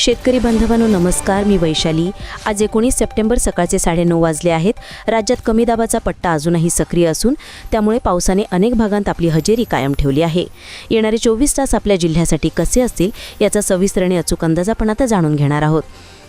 शेतकरी बांधवांनो नमस्कार. मी वैशाली. आज एकोणीस सप्टेंबर सकाळचे साडेनऊ वाजले आहेत. राज्यात कमी दाबाचा पट्टा अजूनही सक्रिय असून त्यामुळे पावसाने अनेक भागांत आपली हजेरी कायम ठेवली आहे. येणारे चोवीस तास आपल्या जिल्ह्यासाठी कसे असतील याचा सविस्तर आणि अचूक अंदाज आपण आता जाणून घेणार आहोत.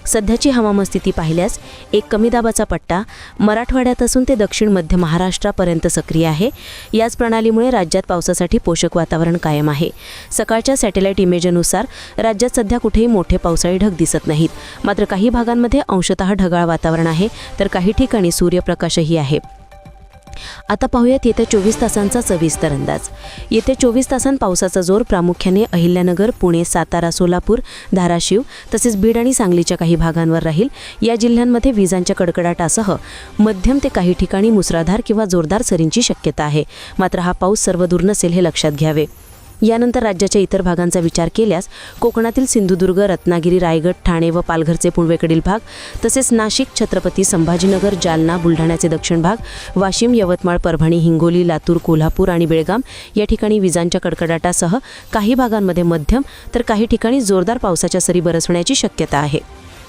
सध्याची हवामान स्थिती पाहिल्यास एक कमी दाबाचा पट्टा मराठवाड्यात असून ते दक्षिण मध्य महाराष्ट्रापर्यंत सक्रिय आहे. याच प्रणालीमुळे राज्यात पावसासाठी पोषक वातावरण कायम आहे. सकाळच्या सॅटेलाईट इमेजनुसार राज्यात सध्या कुठेही मोठे पावसाळी ढग दिसत नाहीत. मात्र काही भागांमध्ये अंशतः ढगाळ वातावरण आहे. तर काही ठिकाणी सूर्यप्रकाशही आहे. आता पाहूयात येत्या चोवीस तासांचा सविस्तर अंदाज. येत्या चोवीस तासांत पावसाचा जोर प्रामुख्याने अहिल्यानगर पुणे सातारा सोलापूर धाराशिव तसेच बीड आणि सांगलीच्या काही भागांवर राहील. या जिल्ह्यांमध्ये विजांच्या कडकडाटासह मध्यम ते काही ठिकाणी मुसळधार किंवा जोरदार सरींची शक्यता आहे. मात्र हा पाऊस सर्वदूर नसेल हे लक्षात घ्यावे. यानंतर राज्याच्या इतर भागांचा विचार केल्यास कोकणातील सिंधुदुर्ग रत्नागिरी रायगड ठाणे व पालघरचे पूर्वेकडील भाग तसेच नाशिक छत्रपती संभाजीनगर जालना बुलढाण्याचे दक्षिण भाग वाशिम यवतमाळ परभणी हिंगोली लातूर कोल्हापूर आणि बेळगाम या ठिकाणी विजांच्या कडकडाटासह काही भागांमध्ये मध्यम तर काही ठिकाणी जोरदार पावसाच्या सरी बरसण्याची शक्यता आहे.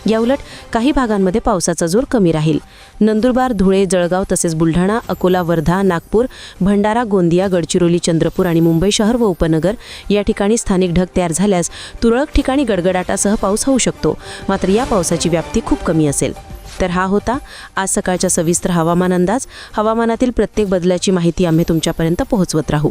याउलट काही भागांमध्ये पावसाचा जोर कमी राहील. नंदुरबार धुळे जळगाव तसेच बुलढाणा अकोला वर्धा नागपूर भंडारा गोंदिया गडचिरोली चंद्रपूर आणि मुंबई शहर व उपनगर या ठिकाणी स्थानिक ढग तयार झाल्यास तुरळक ठिकाणी गडगडाटासह पाऊस होऊ शकतो. मात्र या पावसाची व्याप्ती खूप कमी असेल. तर हा होता आज सकाळच्या सविस्तर हवामान अंदाज. हवामानातील प्रत्येक बदलाची माहिती आम्ही तुमच्यापर्यंत पोहोचवत राहू.